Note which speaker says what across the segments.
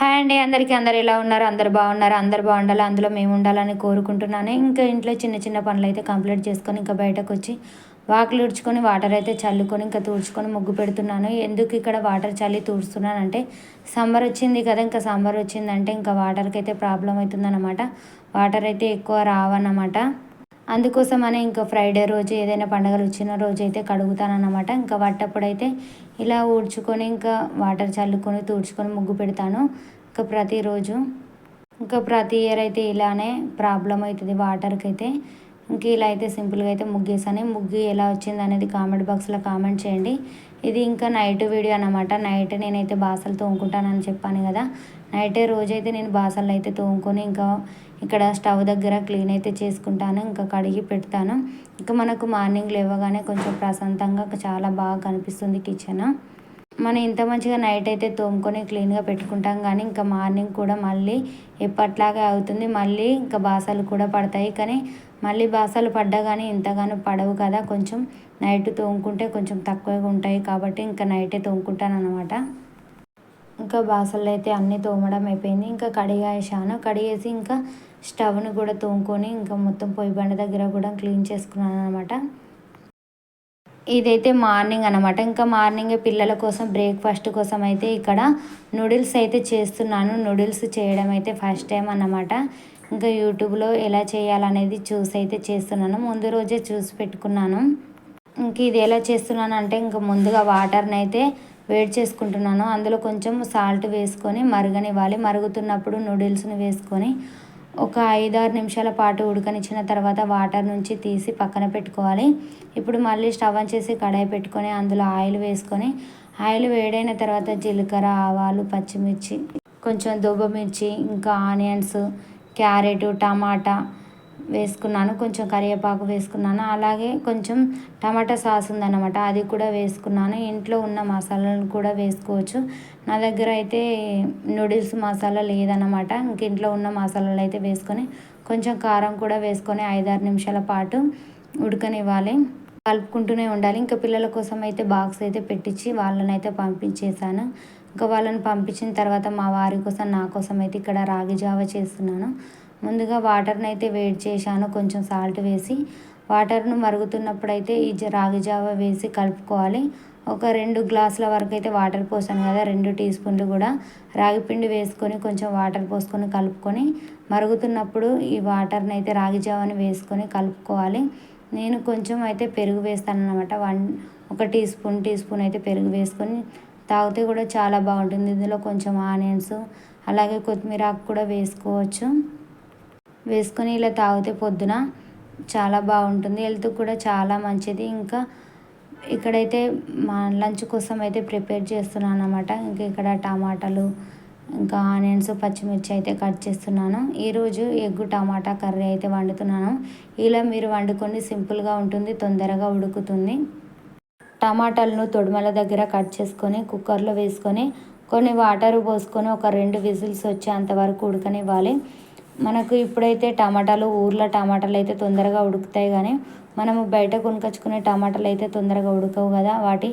Speaker 1: Hi అండి అందరికీ అందరు ఎలా ఉన్నారు? అందరు బాగున్నారు? అందరు బాగుండాలి? అందులో మేము ఉండాలని కోరుకుంటున్నాను. ఇంకా ఇంట్లో చిన్న చిన్న పనులు అయితే కంప్లీట్ చేసుకొని ఇంకా బయటకు వచ్చి వాకిలు ఉడుచుకొని వాటర్ అయితే చల్లుకొని ఇంకా తుడుచుకొని ముగ్గు పెడుతున్నాను. ఎందుకు ఇక్కడ వాటర్ చల్లి తుడుస్తున్నాను అంటే సమ్మర్ వచ్చింది కదా ఇంకా సమ్మర్ వచ్చిందంటే ఇంకా వాటర్కి అయితే ప్రాబ్లం అవుతుందన్నమాట. వాటర్ అయితే ఎక్కువ రావన్నమాట. అందుకోసమనే ఇంకా ఫ్రైడే రోజు ఏదైనా పండుగలు వచ్చిన రోజు అయితే కడుగుతానన్నమాట. ఇంకా వట్టప్పుడైతే ఇలా ఊడ్చుకొని ఇంకా వాటర్ చల్లుకొని తుడుచుకొని ముగ్గు పెడతాను. ఇంకా ప్రతిరోజు ఇంకా ప్రతి ఇయర్ అయితే ఇలానే ప్రాబ్లం అవుతుంది వాటర్కి అయితే ఇంక ఇలా అయితే సింపుల్గా అయితే ముగ్గేసాను. ముగ్గు ఎలా వచ్చింది అనేది కామెంట్ బాక్స్లో కామెంట్ చేయండి. ఇది ఇంకా నైట్ వీడియో అనమాట నైట్ నేనైతే బాసలు తోముకుంటానని చెప్పాను కదా. నైటే రోజైతే నేను బాసలు అయితే తోముకొని ఇంకా ఇక్కడ స్టవ్ దగ్గర క్లీన్ అయితే చేసుకుంటాను. ఇంకా కడిగి పెడతాను. ఇంకా మనకు మార్నింగ్ లేవగానే కొంచెం ప్రశాంతంగా చాలా బాగా కనిపిస్తుంది కిచెన్. మనం ఇంత మంచిగా నైట్ అయితే తోముకొని క్లీన్గా పెట్టుకుంటాం కానీ ఇంకా మార్నింగ్ కూడా మళ్ళీ ఎప్పట్లాగే అవుతుంది. మళ్ళీ ఇంకా బాసలు కూడా పడతాయి. కానీ మళ్ళీ బాసలు పడ్డా కానీ ఇంతగానో పడవు కదా. కొంచెం నైట్ తోముకుంటే కొంచెం తక్కువగా ఉంటాయి కాబట్టి ఇంకా నైటే తోముకుంటాను అనమాట ఇంకా బాసలు అయితే అన్నీ తోమడం అయిపోయింది. ఇంకా కడిగేసాను కడిగేసి ఇంకా స్టవ్ని కూడా తోముకొని ఇంకా మొత్తం పొయ్యి బండ దగ్గర కూడా క్లీన్ చేసుకున్నాను అనమాట ఇదైతే మార్నింగ్ అనమాట ఇంకా మార్నింగ్ పిల్లల కోసం బ్రేక్ఫాస్ట్ కోసం అయితే ఇక్కడ నూడిల్స్ అయితే చేస్తున్నాను. నూడిల్స్ చేయడం అయితే ఫస్ట్ టైం అన్నమాట. ఇంకా యూట్యూబ్లో ఎలా చేయాలనేది చూసి అయితే చేస్తున్నాను. ముందు రోజే చూసి పెట్టుకున్నాను. ఇంక ఇది ఎలా చేస్తున్నాను అంటే ఇంకా ముందుగా వాటర్ని అయితే వేడి చేసుకుంటున్నాను. అందులో కొంచెం సాల్ట్ వేసుకొని మరగనివ్వాలి. మరుగుతున్నప్పుడు నూడిల్స్ని వేసుకొని ఒక ఐదారు నిమిషాల పాటు ఉడకనిచ్చిన తర్వాత వాటర్ నుంచి తీసి పక్కన పెట్టుకోవాలి. ఇప్పుడు మళ్ళీ స్టవ్ ఆన్ చేసి కడాయి పెట్టుకొని అందులో ఆయిల్ వేసుకొని ఆయిల్ వేడైన తర్వాత జీలకర్ర ఆవాలు పచ్చిమిర్చి కొంచెం దుబ్బమిర్చి ఇంకా ఆనియన్స్ క్యారెట్ టమాటా వేసుకున్నాను కొంచెం కరివేపాకు వేసుకున్నాను. అలాగే కొంచెం టమాటా సాస్ ఉందన్నమాట అది కూడా వేసుకున్నాను. ఇంట్లో ఉన్న మసాలాలు కూడా వేసుకోవచ్చు. నా దగ్గర అయితే నూడిల్స్ మసాలా లేదన్నమాట. ఇంక ఇంట్లో ఉన్న మసాలాలు అయితే వేసుకొని కొంచెం కారం కూడా వేసుకొని ఐదారు నిమిషాల పాటు ఉడకనివ్వాలి. కలుపుకుంటూనే ఉండాలి. ఇంకా పిల్లల కోసం అయితే బాక్స్ అయితే పెట్టించి వాళ్ళని అయితే పంపించేశాను. ఇంకా వాళ్ళని పంపించిన తర్వాత మా వారి కోసం నా కోసం అయితే ఇక్కడ రాగి జావ చేస్తున్నాను. ముందుగా వాటర్ని అయితే వేడి చేశాను. కొంచెం సాల్ట్ వేసి వాటర్ను మరుగుతున్నప్పుడు అయితే ఈ రాగి జావ వేసి కలుపుకోవాలి. ఒక రెండు గ్లాసుల వరకు అయితే వాటర్ పోసాను కదా రెండు టీ స్పూన్లు కూడా. రాగి పిండి వేసుకొని కొంచెం వాటర్ పోసుకొని కలుపుకొని మరుగుతున్నప్పుడు ఈ వాటర్ని అయితే రాగి జావని వేసుకొని కలుపుకోవాలి. నేను కొంచెం అయితే పెరుగు వేస్తాను అనమాట వన్ ఒక టీ స్పూన్ టీ స్పూన్ అయితే పెరుగు వేసుకొని తాగితే కూడా చాలా బాగుంటుంది. ఇందులో కొంచెం ఆనియన్స్ అలాగే కొత్తిమీర ఆకు కూడా వేసుకోవచ్చు. వేసుకొని ఇలా తాగితే పొద్దున చాలా బాగుంటుంది. హెల్త్ కూడా చాలా మంచిది. ఇంకా ఇక్కడైతే మా లంచ్ కోసం అయితే ప్రిపేర్ చేస్తున్నాను అనమాట ఇంకా ఇక్కడ టమాటాలు ఇంకా ఆనియన్స్ పచ్చిమిర్చి అయితే కట్ చేస్తున్నాను. ఈరోజు ఎగ్గు టమాటా కర్రీ అయితే వండుతున్నాను. ఇలా మీరు వండుకొని సింపుల్గా ఉంటుంది తొందరగా ఉడుకుతుంది. టమాటాలను తొడుమల దగ్గర కట్ చేసుకొని కుక్కర్లో వేసుకొని కొన్ని వాటర్ పోసుకొని ఒక రెండు విజిల్స్ వచ్చేంత వరకు ఉడకనివ్వాలి. మనకు ఇప్పుడైతే టమాటాలు ఊర్లో టమాటాలు అయితే తొందరగా ఉడుకుతాయి కానీ మనము బయట కొనుకొచ్చుకునే టమాటాలు అయితే తొందరగా ఉడకవు కదా. వాటి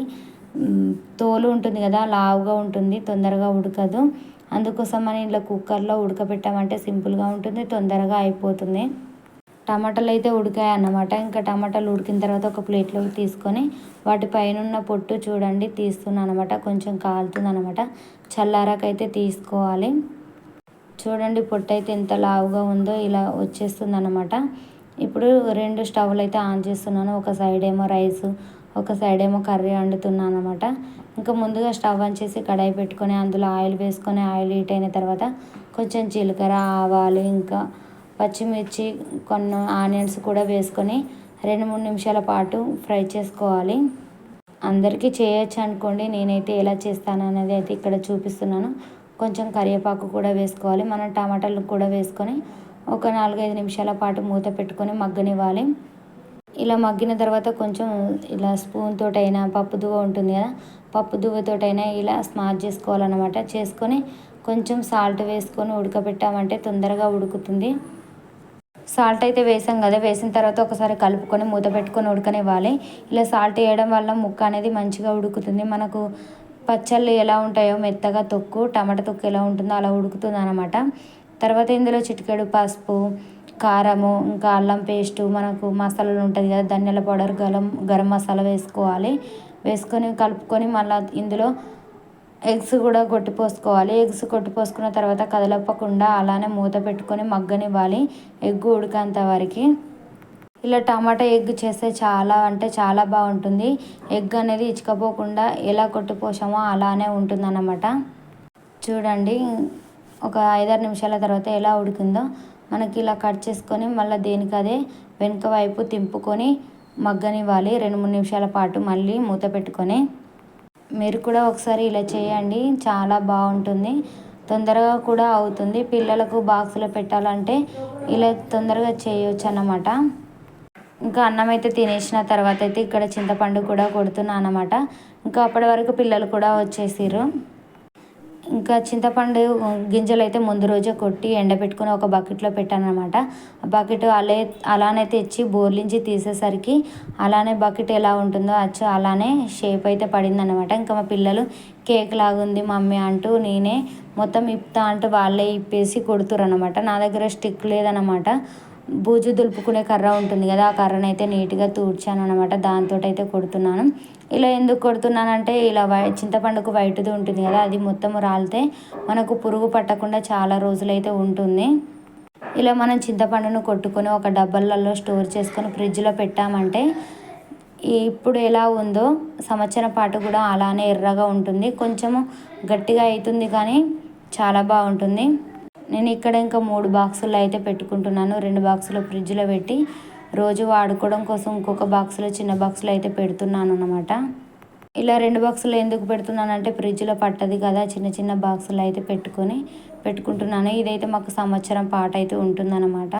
Speaker 1: తోలు ఉంటుంది కదా లావుగా ఉంటుంది తొందరగా ఉడకదు. అందుకోసం మనం ఇలా కుక్కర్లో ఉడకబెట్టామంటే సింపుల్గా ఉంటుంది తొందరగా అయిపోతుంది. టమాటాలు అయితే ఉడికాయి అన్నమాట. ఇంకా టమాటాలు ఉడికిన తర్వాత ఒక ప్లేట్లోకి తీసుకొని వాటి పైన ఉన్న పొట్టు చూడండి తీస్తున్నాను అనమాట కొంచెం కాలుతుంది అనమాట చల్లారాకైతే తీసుకోవాలి. చూడండి పొట్టు అయితే ఎంత లావుగా ఉందో ఇలా వచ్చేస్తుంది అనమాట ఇప్పుడు రెండు స్టవ్లు అయితే ఆన్ చేస్తున్నాను. ఒక సైడ్ ఏమో రైస్ ఒక సైడ్ ఏమో కర్రీ వండుతున్నాను అనమాట ఇంకా ముందుగా స్టవ్ ఆన్ చేసి కడాయి పెట్టుకొని అందులో ఆయిల్ వేసుకొని ఆయిల్ హీట్ అయిన తర్వాత కొంచెం జీలకర్ర ఆవాలు ఇంకా పచ్చిమిర్చి కొన్ని ఆనియన్స్ కూడా వేసుకొని రెండు మూడు నిమిషాల పాటు ఫ్రై చేసుకోవాలి. అందరికీ చేయొచ్చు అనుకోండి. నేనైతే ఎలా చేస్తాను అనేది అయితే ఇక్కడ చూపిస్తున్నాను. కొంచెం కరివేపాకు కూడా వేసుకోవాలి. మనం టమాటాలు కూడా వేసుకొని ఒక నాలుగైదు నిమిషాల పాటు మూత పెట్టుకొని మగ్గనివ్వాలి. ఇలా మగ్గిన తర్వాత కొంచెం ఇలా స్పూన్ తోటైనా పప్పు దువ్వ ఉంటుంది కదా పప్పు దువ్వతోటైనా ఇలా స్మాచ్ చేసుకోవాలన్నమాట. చేసుకొని కొంచెం సాల్ట్ వేసుకొని ఉడకబెట్టామంటే తొందరగా ఉడుకుతుంది. సాల్ట్ అయితే వేసాం కదా వేసిన తర్వాత ఒకసారి కలుపుకొని మూత పెట్టుకొని ఉడకనివ్వాలి. ఇలా సాల్ట్ వేయడం వల్ల ముక్క అనేది మంచిగా ఉడుకుతుంది. మనకు పచ్చళ్ళు ఎలా ఉంటాయో మెత్తగా తొక్కు టమాటా తొక్కు ఎలా ఉంటుందో అలా ఉడుకుతుంది అనమాట తర్వాత ఇందులో చిటికెడు పసుపు కారము ఇంకా అల్లం పేస్టు మనకు మసాలాలు ఉంటుంది కదా ధనియాల పౌడర్ గరం గరం మసాలా వేసుకోవాలి. వేసుకొని కలుపుకొని మళ్ళీ ఇందులో ఎగ్స్ కూడా కొట్టిపోసుకోవాలి ఎగ్స్ కొట్టిపోసుకున్న తర్వాత కదలపకుండా అలానే మూత పెట్టుకొని మగ్గనివ్వాలి. ఎగ్గు ఉడికేంత వరకు. ఇలా టమాటా ఎగ్ చేస్తే చాలా అంటే చాలా బాగుంటుంది. ఎగ్ అనేది ఇచ్చుకపోకుండా ఎలా కొట్టిపోసామో అలానే ఉంటుంది అన్నమాట చూడండి ఒక ఐదారు నిమిషాల తర్వాత ఎలా ఉడికిందో మనకి ఇలా కట్ చేసుకొని మళ్ళీ దేనికి అదే వెనుక వైపు తింపుకొని మగ్గనివ్వాలి. రెండు మూడు నిమిషాల పాటు మళ్ళీ మూత పెట్టుకొని. మీరు కూడా ఒకసారి ఇలా చేయండి. చాలా బాగుంటుంది. తొందరగా కూడా అవుతుంది. పిల్లలకు బాక్స్లో పెట్టాలంటే ఇలా తొందరగా చేయవచ్చు అన్నమాట ఇంకా అన్నం అయితే తినేసిన తర్వాత అయితే ఇక్కడ చింతపండు కూడా కొడుతున్నాను అనమాట ఇంకా అప్పటి వరకు పిల్లలు కూడా వచ్చేసారు ఇంకా చింతపండు గింజలు అయితే ముందు రోజే కొట్టి ఎండబెట్టుకుని ఒక బకెట్లో పెట్టాను అనమాట ఆ బకెట్ అలే అలానే తెచ్చి బోర్లించి తీసేసరికి అలానే బకెట్ ఎలా ఉంటుందో అచ్చు అలానే షేప్ అయితే పడింది అనమాట ఇంకా మా పిల్లలు కేక్ లాగుంది మమ్మీ అంటూ నేనే మొత్తం ఇప్తా అంటూ వాళ్ళే ఇప్పేసి కొడుతురు అనమాట నా దగ్గర స్టిక్ లేదనమాట బూజు దులుపుకునే కర్ర ఉంటుంది కదా ఆ కర్రను అయితే నీట్గా తూడ్చాను అనమాట దాంతో అయితే కొడుతున్నాను. ఇలా ఎందుకు కొడుతున్నానంటే ఇలా వై చింతపండుకు వైట్ది ఉంటుంది కదా అది మొత్తం రాలితే మనకు పురుగు పట్టకుండా చాలా రోజులైతే ఉంటుంది. ఇలా మనం చింతపండును కొట్టుకొని ఒక డబ్బాలలో స్టోర్ చేసుకొని ఫ్రిడ్జ్లో పెట్టామంటే ఇప్పుడు ఎలా ఉందో సంవత్సరం పాటు కూడా అలానే ఎర్రగా ఉంటుంది. కొంచెము గట్టిగా అవుతుంది కానీ చాలా బాగుంటుంది. నేను ఇక్కడ ఇంకా మూడు బాక్సులు అయితే పెట్టుకుంటున్నాను. రెండు బాక్సులు ఫ్రిడ్జ్లో పెట్టి రోజు వాడుకోవడం కోసం ఇంకొక బాక్స్లో చిన్న బాక్స్లో అయితే పెడుతున్నాను అనమాట ఇలా రెండు బాక్సులు ఎందుకు పెడుతున్నానంటే ఫ్రిడ్జ్లో పట్టదు కదా చిన్న చిన్న బాక్సులు అయితే పెట్టుకొని పెట్టుకుంటున్నాను. ఇదైతే మాకు సంవత్సరం పాట అయితే ఉంటుందన్నమాట.